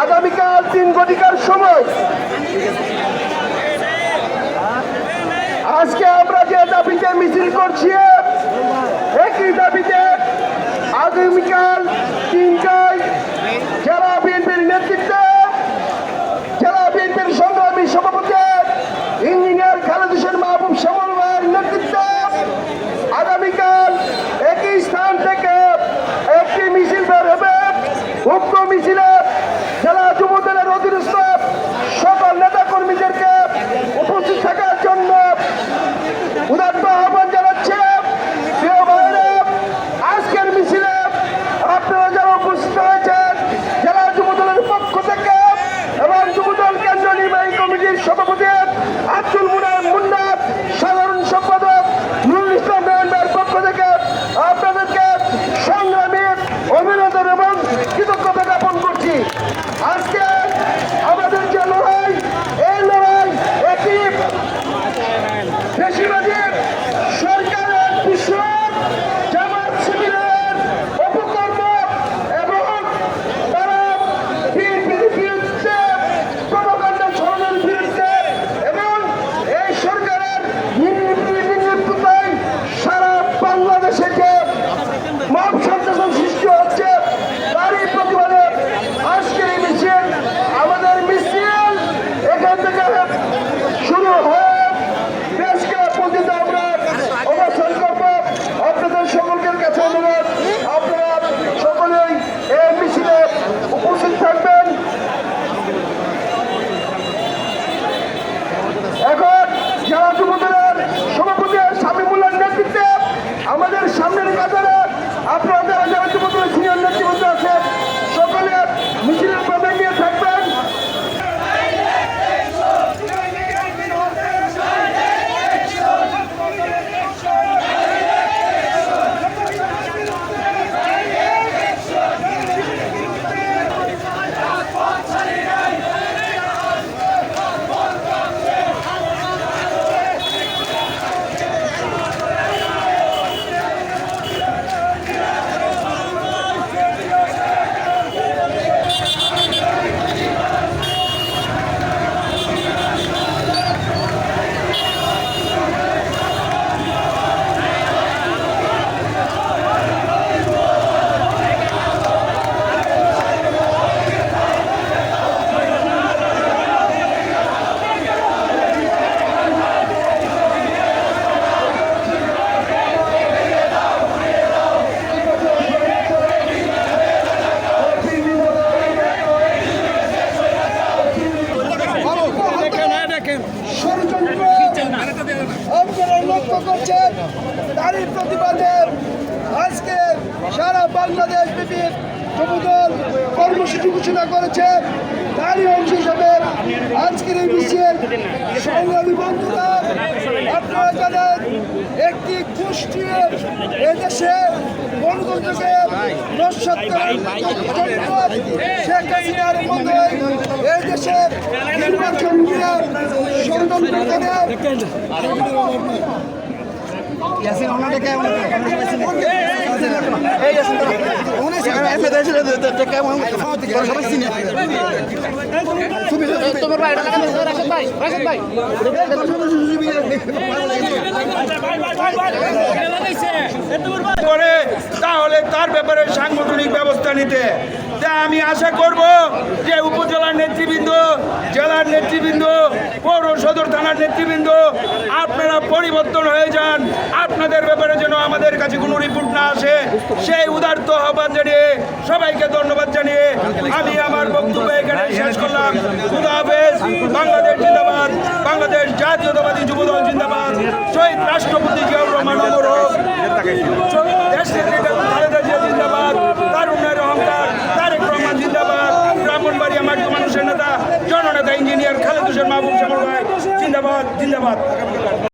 আগামীকাল তিন ঘটিকার সময়। আজকে আমরা যে দাবিতে মিছিল করছি লক্ষ্য করছেন। তারই প্রতিবাদে আজকে সারা বাংলাদেশ ব্যাপী যুবদল কর্মসূচি ঘোষণা করেছে। তারই অংশ হিসাবে আজকের এই মিছিল সংগ্রামী বন্ধুরা, আপনারা জানেন, একটি গোষ্ঠী এদেশে গণতন্ত্রকে নস্বাত শেখ হাসিনার মধ্যে এই দেশের নির্বাচন ষড়যন্ত্র তোমার ভাই এটা লাগানো রাশেদ ভাই রাশেদ ভাই তাহলে তার ব্যাপারে সাংগঠনিক ব্যবস্থা নিতে আমি আশা করব যে উপজেলার নেতৃবৃন্দ, জেলার নেতৃবৃন্দ, পৌর সদর থানার নেতৃবৃন্দ, আপনারা পরিবর্তন হয়ে যান। আপনাদের ব্যাপারে যেন আমাদের কাছে কোনো রিপোর্ট না আসে, সেই উদার্ত আহ্বান জানিয়ে সবাইকে ধন্যবাদ জানিয়ে আমি আমার বক্তব্য এখানে শেষ করলাম। খুদা হাফেজ, বাংলাদেশ জিন্দাবাদ, বাংলাদেশ জাতীয়তাবাদী যুবদল জিন্দাবাদ, শহীদ রাষ্ট্রপতি ধন্যবাদ